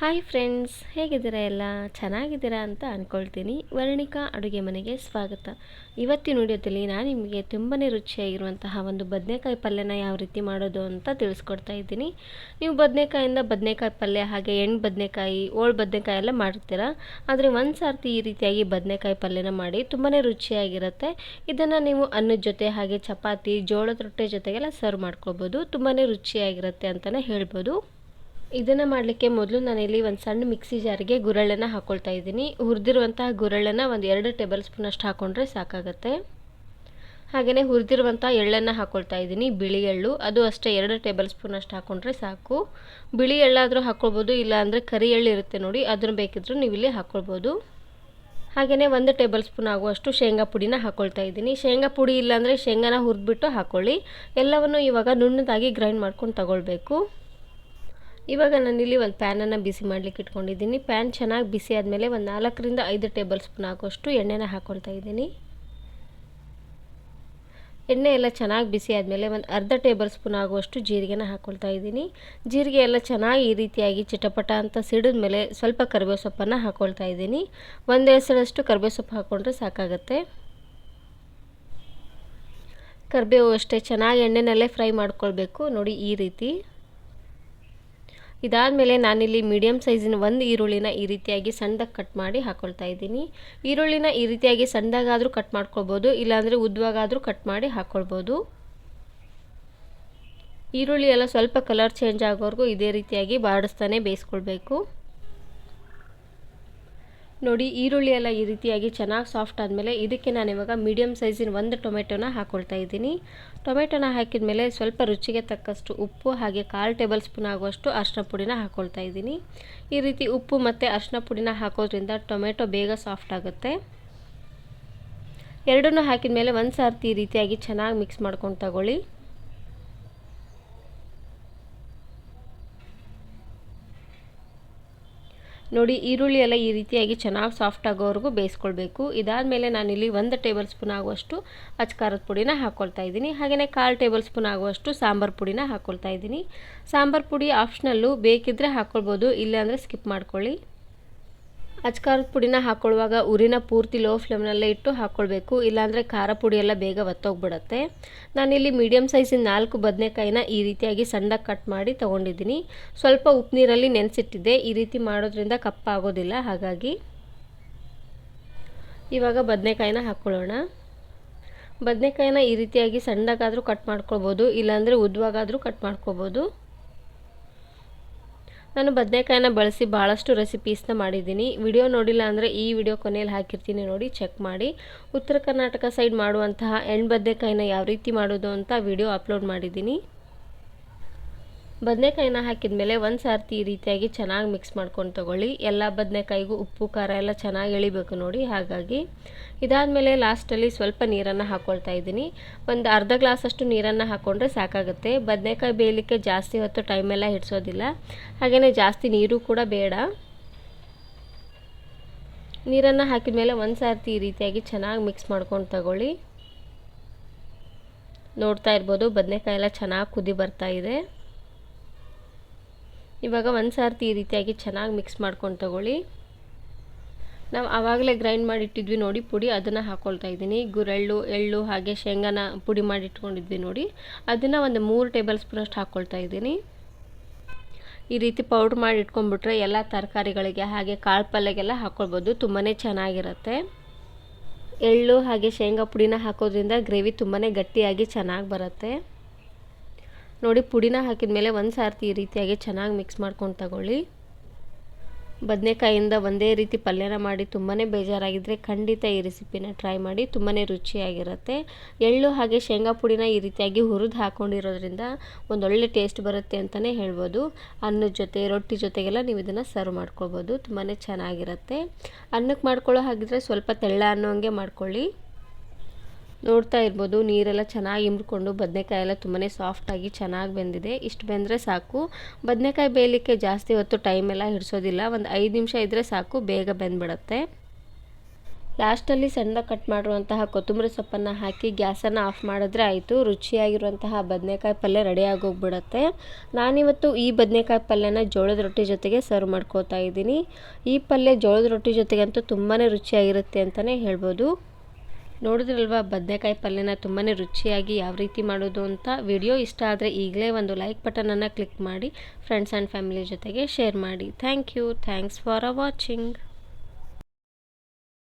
Hi friends ಹೇಗಿದ್ದೀರಾ ಎಲ್ಲ? ಚೆನ್ನಾಗಿದ್ದೀರಾ ಅಂತ ಅಂದ್ಕೊಳ್ತೀನಿ ವರ್ಣಿಕಾ ಅಡುಗೆ ಮನೆಗೆ ಸ್ವಾಗತ. ಇವತ್ತಿನ ವಿಡಿಯೋದಲ್ಲಿ ನಾನು ನಿಮಗೆ ತುಂಬಾ ರುಚಿಯಾಗಿರುವಂತಹ ಒಂದು ಬದನೆಕಾಯಿ ಪಲ್ಯನ ಯಾವ ರೀತಿ ಮಾಡೋದು ಅಂತ ತಿಳಿಸ್ಕೊಡ್ತಾ ಇದ್ದೀನಿ. ನೀವು ಬದನೆಕಾಯಿಂದ ಬದನೆಕಾಯಿ ಪಲ್ಯ, ಹಾಗೆ ಎಣ್ಣೆ ಬದನೆಕಾಯಿ, ಓಳ್ ಬದನೆಕಾಯಿ ಎಲ್ಲ ಮಾಡ್ತೀರಾ? ಆದರೆ ಒಂದು ಸಾರ್ತಿ ಈ ರೀತಿಯಾಗಿ ಬದನೆಕಾಯಿ ಪಲ್ಯನ ಮಾಡಿ ತುಂಬಾ ರುಚಿಯಾಗಿರುತ್ತೆ. ಇದನ್ನು ನೀವು ಅನ್ನದ ಜೊತೆ, ಹಾಗೆ ಚಪಾತಿ, ಜೋಳದ ರೊಟ್ಟೆ ಜೊತೆಗೆಲ್ಲ ಸರ್ವ್ ಮಾಡ್ಕೋಬೋದು. ತುಂಬಾ ರುಚಿಯಾಗಿರುತ್ತೆ ಅಂತಲೇ ಹೇಳ್ಬೋದು. ಇದನ್ನು ಮಾಡಲಿಕ್ಕೆ ಮೊದಲು ನಾನು ಇಲ್ಲಿ ಒಂದು ಸಣ್ಣ ಮಿಕ್ಸಿ ಜಾರಿಗೆ ಗುರಳನ್ನು ಹಾಕ್ಕೊಳ್ತಾ ಇದ್ದೀನಿ. ಹುರಿದಿರುವಂತಹ ಗುರಳನ್ನು ಒಂದು ಎರಡು ಟೇಬಲ್ ಸ್ಪೂನ್ ಅಷ್ಟು ಹಾಕ್ಕೊಂಡ್ರೆ ಸಾಕಾಗತ್ತೆ. ಹಾಗೆಯೇ ಹುರಿದಿರುವಂಥ ಎಳ್ಳನ್ನು ಹಾಕ್ಕೊಳ್ತಾ ಇದ್ದೀನಿ, ಬಿಳಿ ಎಳ್ಳು. ಅದು ಅಷ್ಟೇ ಎರಡು ಟೇಬಲ್ ಸ್ಪೂನ್ ಅಷ್ಟು ಹಾಕ್ಕೊಂಡ್ರೆ ಸಾಕು. ಬಿಳಿ ಎಳ್ಳಾದರೂ ಹಾಕ್ಕೊಳ್ಬೋದು ಇಲ್ಲ ಅಂದರೆ ಕರಿ ಎಳ್ಳು ಇರುತ್ತೆ ನೋಡಿ, ಅದನ್ನು ಬೇಕಿದ್ರೂ ನೀವು ಇಲ್ಲಿ ಹಾಕ್ಕೊಳ್ಬೋದು ಹಾಗೆಯೇ ಒಂದು ಟೇಬಲ್ ಸ್ಪೂನ್ ಆಗುವಷ್ಟು ಶೇಂಗಾ ಪುಡಿನ ಹಾಕ್ಕೊಳ್ತಾ ಇದ್ದೀನಿ. ಶೇಂಗಾ ಪುಡಿ ಇಲ್ಲಾಂದರೆ ಶೇಂಗಾನ ಹುರಿದ್ಬಿಟ್ಟು ಹಾಕ್ಕೊಳ್ಳಿ ಎಲ್ಲವನ್ನು ಇವಾಗ ನುಣ್ಣದಾಗಿ ಗ್ರೈಂಡ್ ಮಾಡ್ಕೊಂಡು ತಗೊಳ್ಬೇಕು. ಇವಾಗ ನಾನಿಲ್ಲಿ ಒಂದು ಪ್ಯಾನನ್ನು ಬಿಸಿ ಮಾಡಲಿಕ್ಕೆ ಇಟ್ಕೊಂಡಿದ್ದೀನಿ. ಪ್ಯಾನ್ ಚೆನ್ನಾಗಿ ಬಿಸಿ ಆದಮೇಲೆ ಒಂದು ನಾಲ್ಕರಿಂದ ಐದು ಟೇಬಲ್ ಸ್ಪೂನ್ ಹಾಕೋಷ್ಟು ಎಣ್ಣೆನ ಹಾಕ್ಕೊಳ್ತಾ ಇದ್ದೀನಿ. ಎಣ್ಣೆ ಎಲ್ಲ ಚೆನ್ನಾಗಿ ಬಿಸಿ ಆದಮೇಲೆ ಒಂದು ಅರ್ಧ ಟೇಬಲ್ ಸ್ಪೂನ್ ಆಗುವಷ್ಟು ಜೀರಿಗೆನ ಹಾಕ್ಕೊಳ್ತಾ ಇದ್ದೀನಿ. ಜೀರಿಗೆ ಎಲ್ಲ ಚೆನ್ನಾಗಿ ಈ ರೀತಿಯಾಗಿ ಚಿಟಪಟ ಅಂತ ಸಿಡಿದ ಮೇಲೆ ಸ್ವಲ್ಪ ಕರಿಬೇವು ಸೊಪ್ಪನ್ನು ಹಾಕ್ಕೊಳ್ತಾ ಇದ್ದೀನಿ. ಒಂದು ಹೆಸರಷ್ಟು ಕರಿಬೇವು ಸೊಪ್ಪು ಹಾಕ್ಕೊಂಡ್ರೆ ಸಾಕಾಗತ್ತೆ. ಕರಿಬೇವು ಅಷ್ಟೇ, ಚೆನ್ನಾಗಿ ಎಣ್ಣೆನಲ್ಲೇ ಫ್ರೈ ಮಾಡ್ಕೊಳ್ಬೇಕು. ನೋಡಿ ಈ ರೀತಿ. ಇದಾದಮೇಲೆ ನಾನಿಲ್ಲಿ ಮೀಡಿಯಮ್ ಸೈಜಿನ ಒಂದು ಈರುಳ್ಳಿನ ಈ ರೀತಿಯಾಗಿ ಸಣ್ಣದಾಗಿ ಕಟ್ ಮಾಡಿ ಹಾಕ್ಕೊಳ್ತಾ ಇದ್ದೀನಿ. ಈರುಳ್ಳಿನ ಈ ರೀತಿಯಾಗಿ ಸಣ್ಣದಾಗಾದರೂ ಕಟ್ ಮಾಡ್ಕೊಳ್ಬೋದು, ಇಲ್ಲಾಂದರೆ ಉದ್ದವಾಗಾದರೂ ಕಟ್ ಮಾಡಿ ಹಾಕ್ಕೊಳ್ಬೋದು ಈರುಳ್ಳಿ ಎಲ್ಲ ಸ್ವಲ್ಪ ಕಲರ್ ಚೇಂಜ್ ಆಗೋವರೆಗೂ ಇದೇ ರೀತಿಯಾಗಿ ಬಾಡಿಸ್ತಾನೆ ಬೇಯಿಸ್ಕೊಳ್ಬೇಕು. ನೋಡಿ ಈರುಳ್ಳಿ ಎಲ್ಲ ಈ ರೀತಿಯಾಗಿ ಚೆನ್ನಾಗಿ ಸಾಫ್ಟ್ ಆದಮೇಲೆ ಇದಕ್ಕೆ ನಾನು ಇವಾಗ ಮೀಡಿಯಮ್ ಸೈಜಿನ ಒಂದು ಟೊಮೆಟೊನ ಹಾಕ್ಕೊಳ್ತಾ ಇದ್ದೀನಿ. ಟೊಮೆಟೊನ ಹಾಕಿದ ಮೇಲೆ ಸ್ವಲ್ಪ ರುಚಿಗೆ ತಕ್ಕಷ್ಟು ಉಪ್ಪು ಹಾಗೆ ಕಾಲು ಟೇಬಲ್ ಸ್ಪೂನ್ ಆಗುವಷ್ಟು ಅರಿಶಿನ ಪುಡಿನ ಹಾಕ್ಕೊಳ್ತಾ ಇದ್ದೀನಿ. ಈ ರೀತಿ ಉಪ್ಪು ಮತ್ತು ಅರಿಶಿನ ಪುಡಿನ ಹಾಕೋದ್ರಿಂದ ಟೊಮೆಟೊ ಬೇಗ ಸಾಫ್ಟ್ ಆಗುತ್ತೆ. ಎರಡನ್ನೂ ಹಾಕಿದ ಮೇಲೆ ಒಂದು ಸಾರ್ತಿ ಈ ರೀತಿಯಾಗಿ ಚೆನ್ನಾಗಿ ಮಿಕ್ಸ್ ಮಾಡ್ಕೊಂಡು ತಗೊಳ್ಳಿ. ನೋಡಿ ಈರುಳ್ಳಿ ಎಲ್ಲ ಈ ರೀತಿಯಾಗಿ ಚೆನ್ನಾಗಿ ಸಾಫ್ಟ್ ಆಗೋವರೆಗೂ ಬೇಯಿಸ್ಕೊಳ್ಬೇಕು. ಇದಾದಮೇಲೆ ನಾನಿಲ್ಲಿ ಒಂದು ಟೇಬಲ್ ಸ್ಪೂನ್ ಆಗುವಷ್ಟು ಅಚ್ಕಾರದ ಪುಡಿನ ಹಾಕ್ಕೊಳ್ತಾ ಇದ್ದೀನಿ. ಹಾಗೆಯೇ ಕಾಲು ಟೇಬಲ್ ಸ್ಪೂನ್ ಆಗುವಷ್ಟು ಸಾಂಬಾರು ಪುಡಿನ ಹಾಕ್ಕೊಳ್ತಾ ಇದ್ದೀನಿ. ಸಾಂಬಾರು ಪುಡಿ ಆಪ್ಷನಲ್ಲು ಬೇಕಿದ್ದರೆ ಹಾಕ್ಕೊಳ್ಬೋದು ಇಲ್ಲಾಂದರೆ ಸ್ಕಿಪ್ ಮಾಡ್ಕೊಳ್ಳಿ. ಅಚ್ಕಾರದ ಪುಡಿನ ಹಾಕ್ಕೊಳ್ಳುವಾಗ ಉರಿನ ಪೂರ್ತಿ ಲೋ ಫ್ಲೇಮ್ನಲ್ಲೇ ಇಟ್ಟು ಹಾಕ್ಕೊಳ್ಬೇಕು ಇಲ್ಲಾಂದರೆ ಖಾರ ಪುಡಿ ಎಲ್ಲ ಬೇಗ ಒತ್ತೋಗ್ಬಿಡುತ್ತೆ. ನಾನಿಲ್ಲಿ ಮೀಡಿಯಮ್ ಸೈಜಿನ ನಾಲ್ಕು ಬದನೆಕಾಯಿನ ಈ ರೀತಿಯಾಗಿ ಸಣ್ಣಗೆ ಕಟ್ ಮಾಡಿ ತೊಗೊಂಡಿದ್ದೀನಿ. ಸ್ವಲ್ಪ ಉಪ್ಪು ನೀರಲ್ಲಿ ನೆನೆಸಿಟ್ಟಿದ್ದೆ. ಈ ರೀತಿ ಮಾಡೋದ್ರಿಂದ ಕಪ್ಪಾಗೋದಿಲ್ಲ ಹಾಗಾಗಿ ಇವಾಗ ಬದನೆಕಾಯಿನ ಹಾಕ್ಕೊಳ್ಳೋಣ ಬದನೆಕಾಯಿನ ಈ ರೀತಿಯಾಗಿ ಸಣ್ಣಗಾದರೂ ಕಟ್ ಮಾಡ್ಕೊಳ್ಬೋದು. ಇಲ್ಲಾಂದರೆ ಉದ್ದವಾಗಾದರೂ ಕಟ್ ಮಾಡ್ಕೊಬೋದು ನಾನು ಬದನೆಕಾಯಿನ ಬಳಸಿ ಭಾಳಷ್ಟು ರೆಸಿಪೀಸ್ನ ಮಾಡಿದ್ದೀನಿ. ವಿಡಿಯೋ ನೋಡಿಲ್ಲ ಅಂದರೆ ಈ ವಿಡಿಯೋ ಕೊನೆಯಲ್ಲಿ ಹಾಕಿರ್ತೀನಿ ನೋಡಿ ಚೆಕ್ ಮಾಡಿ. ಉತ್ತರ ಕರ್ನಾಟಕ ಸೈಡ್ ಮಾಡುವಂತಹ ಎಣ್ಣೆ ಬದನೆಕಾಯಿನ ಯಾವ ರೀತಿ ಮಾಡೋದು ಅಂತ ವಿಡಿಯೋ ಅಪ್ಲೋಡ್ ಮಾಡಿದ್ದೀನಿ. ಬದನೆಕಾಯಿನ ಹಾಕಿದ ಮೇಲೆ ಒಂದು ಸಾರ್ತಿ ಈ ರೀತಿಯಾಗಿ ಚೆನ್ನಾಗಿ ಮಿಕ್ಸ್ ಮಾಡ್ಕೊಂಡು ತಗೊಳ್ಳಿ. ಎಲ್ಲ ಬದನೆಕಾಯಿಗೂ ಉಪ್ಪು, ಖಾರ ಎಲ್ಲ ಚೆನ್ನಾಗಿ ಎಳಿಬೇಕು ನೋಡಿ, ಹಾಗಾಗಿ. ಇದಾದ ಮೇಲೆ ಲಾಸ್ಟಲ್ಲಿ ಸ್ವಲ್ಪ ನೀರನ್ನು ಹಾಕ್ಕೊಳ್ತಾ ಇದ್ದೀನಿ. ಒಂದು ಅರ್ಧ ಗ್ಲಾಸಷ್ಟು ನೀರನ್ನು ಹಾಕ್ಕೊಂಡ್ರೆ ಸಾಕಾಗುತ್ತೆ. ಬದನೆಕಾಯಿ ಬೇಯಲಿಕ್ಕೆ ಜಾಸ್ತಿ ಹೊತ್ತು ಟೈಮೆಲ್ಲ ಹಿಡಿಸೋದಿಲ್ಲ. ಹಾಗೆಯೇ ಜಾಸ್ತಿ ನೀರು ಕೂಡ ಬೇಡ. ನೀರನ್ನು ಹಾಕಿದ ಮೇಲೆ ಒಂದು ಸಾರ್ತಿ ಈ ರೀತಿಯಾಗಿ ಚೆನ್ನಾಗಿ ಮಿಕ್ಸ್ ಮಾಡ್ಕೊಂಡು ತಗೊಳ್ಳಿ. ನೋಡ್ತಾ ಇರ್ಬೋದು, ಬದನೆಕಾಯಿ ಎಲ್ಲ ಚೆನ್ನಾಗಿ ಕುದಿ ಬರ್ತಾ ಇದೆ. ಇವಾಗ ಒಂದು ಸಾರ್ತಿ ಈ ರೀತಿಯಾಗಿ ಚೆನ್ನಾಗಿ ಮಿಕ್ಸ್ ಮಾಡ್ಕೊಂಡು ತಗೊಳ್ಳಿ. ನಾವು ಆವಾಗಲೇ ಗ್ರೈಂಡ್ ಮಾಡಿಟ್ಟಿದ್ವಿ ನೋಡಿ ಪುಡಿ, ಅದನ್ನು ಹಾಕ್ಕೊಳ್ತಾ ಇದ್ದೀನಿ. ಗುರೆಳ್ಳು, ಎಳ್ಳು, ಹಾಗೆ ಶೇಂಗಾನ ಪುಡಿ ಮಾಡಿ ಇಟ್ಕೊಂಡಿದ್ವಿ ನೋಡಿ. ಅದನ್ನು ಒಂದು ಮೂರು ಟೇಬಲ್ ಸ್ಪೂನಷ್ಟು ಹಾಕ್ಕೊಳ್ತಾ ಇದ್ದೀನಿ. ಈ ರೀತಿ ಪೌಡ್ರ್ ಮಾಡಿ ಇಟ್ಕೊಂಡ್ಬಿಟ್ರೆ ಎಲ್ಲ ತರಕಾರಿಗಳಿಗೆ ಹಾಗೆ ಕಾಳು ಪಲ್ಯಗೆಲ್ಲ ಹಾಕ್ಕೊಳ್ಬೋದು ತುಂಬಾ ಚೆನ್ನಾಗಿರುತ್ತೆ. ಎಳ್ಳು, ಹಾಗೆ ಶೇಂಗಾ ಪುಡಿನ ಹಾಕೋದ್ರಿಂದ ಗ್ರೇವಿ ತುಂಬಾ ಗಟ್ಟಿಯಾಗಿ ಚೆನ್ನಾಗಿ ಬರುತ್ತೆ. ನೋಡಿ ಪುಡಿನ ಹಾಕಿದ ಮೇಲೆ ಒಂದು ಸಾರ್ತಿ ಈ ರೀತಿಯಾಗಿ ಚೆನ್ನಾಗಿ ಮಿಕ್ಸ್ ಮಾಡ್ಕೊಂಡು ತಗೊಳ್ಳಿ. ಬದನೆಕಾಯಿಂದ ಒಂದೇ ರೀತಿ ಪಲ್ಯನ ಮಾಡಿ ತುಂಬಾ ಬೇಜಾರಾಗಿದ್ದರೆ ಖಂಡಿತ ಈ ರೆಸಿಪಿನ ಟ್ರೈ ಮಾಡಿ ತುಂಬಾ ರುಚಿಯಾಗಿರುತ್ತೆ. ಎಳ್ಳು ಹಾಗೆ ಶೇಂಗಾ ಪುಡಿನ ಈ ರೀತಿಯಾಗಿ ಹುರಿದು ಹಾಕ್ಕೊಂಡಿರೋದ್ರಿಂದ ಒಂದೊಳ್ಳೆ ಟೇಸ್ಟ್ ಬರುತ್ತೆ ಅಂತಲೇ ಹೇಳ್ಬೋದು. ಅನ್ನದ ಜೊತೆ, ರೊಟ್ಟಿ ಜೊತೆಗೆಲ್ಲ ನೀವು ಇದನ್ನು ಸರ್ವ್ ಮಾಡ್ಕೊಳ್ಬೋದು. ತುಂಬಾ ಚೆನ್ನಾಗಿರುತ್ತೆ. ಅನ್ನಕ್ಕೆ ಮಾಡ್ಕೊಳ್ಳೋ ಹಾಗಿದ್ರೆ ಸ್ವಲ್ಪ ತೆಳ್ಳ ಅನ್ನೋ ಹಂಗೆ ಮಾಡ್ಕೊಳ್ಳಿ. ನೋಡ್ತಾ ಇರ್ಬೋದು, ನೀರೆಲ್ಲ ಚೆನ್ನಾಗಿ ಇಂಬ್ಕೊಂಡು ಬದನೆಕಾಯಿ ಎಲ್ಲ ತುಂಬಾ ಸಾಫ್ಟಾಗಿ ಚೆನ್ನಾಗಿ ಬೆಂದಿದೆ. ಇಷ್ಟು ಬೆಂದರೆ ಸಾಕು. ಬದನೆಕಾಯಿ ಬೇಯಲಿಕ್ಕೆ ಜಾಸ್ತಿ ಹೊತ್ತು ಟೈಮ್ ಎಲ್ಲ ಹಿಡಿಸೋದಿಲ್ಲ. ಒಂದು ಐದು ನಿಮಿಷ ಇದ್ದರೆ ಸಾಕು, ಬೇಗ ಬೆಂದ್ಬಿಡುತ್ತೆ. ಲಾಸ್ಟಲ್ಲಿ ಸಣ್ಣದಾಗಿ ಕಟ್ ಮಾಡಿರುವಂತಹ ಕೊತ್ತಂಬರಿ ಸೊಪ್ಪನ್ನು ಹಾಕಿ ಗ್ಯಾಸನ್ನು ಆಫ್ ಮಾಡಿದ್ರೆ ಆಯಿತು. ರುಚಿಯಾಗಿರುವಂತಹ ಬದನೆಕಾಯಿ ಪಲ್ಯ ರೆಡಿ ಆಗೋಗ್ಬಿಡುತ್ತೆ. ನಾನಿವತ್ತು ಈ ಬದನೆಕಾಯಿ ಪಲ್ಯನ ಜೋಳದ ರೊಟ್ಟಿ ಜೊತೆಗೆ ಸರ್ವ್ ಮಾಡ್ಕೋತಾ ಇದ್ದೀನಿ. ಈ ಪಲ್ಯ ಜೋಳದ ರೊಟ್ಟಿ ಜೊತೆಗಂತೂ ತುಂಬಾ ರುಚಿಯಾಗಿರುತ್ತೆ ಅಂತಲೇ ಹೇಳ್ಬೋದು. ನೋಡಿದ್ರಲ್ವಾ, ಬದನೆಕಾಯಿ ಪಲ್ಯನ ತುಂಬಾ ರುಚಿಯಾಗಿ ಯಾವ ರೀತಿ ಮಾಡೋದು ಅಂತ ವಿಡಿಯೋ ಇಷ್ಟ ಆದರೆ ಈಗಲೇ ಒಂದು ಲೈಕ್ ಬಟನನ್ನು ಕ್ಲಿಕ್ ಮಾಡಿ ಫ್ರೆಂಡ್ಸ್ ಆ್ಯಂಡ್ ಫ್ಯಾಮಿಲಿ ಜೊತೆಗೆ ಶೇರ್ ಮಾಡಿ. Thank you thanks for watching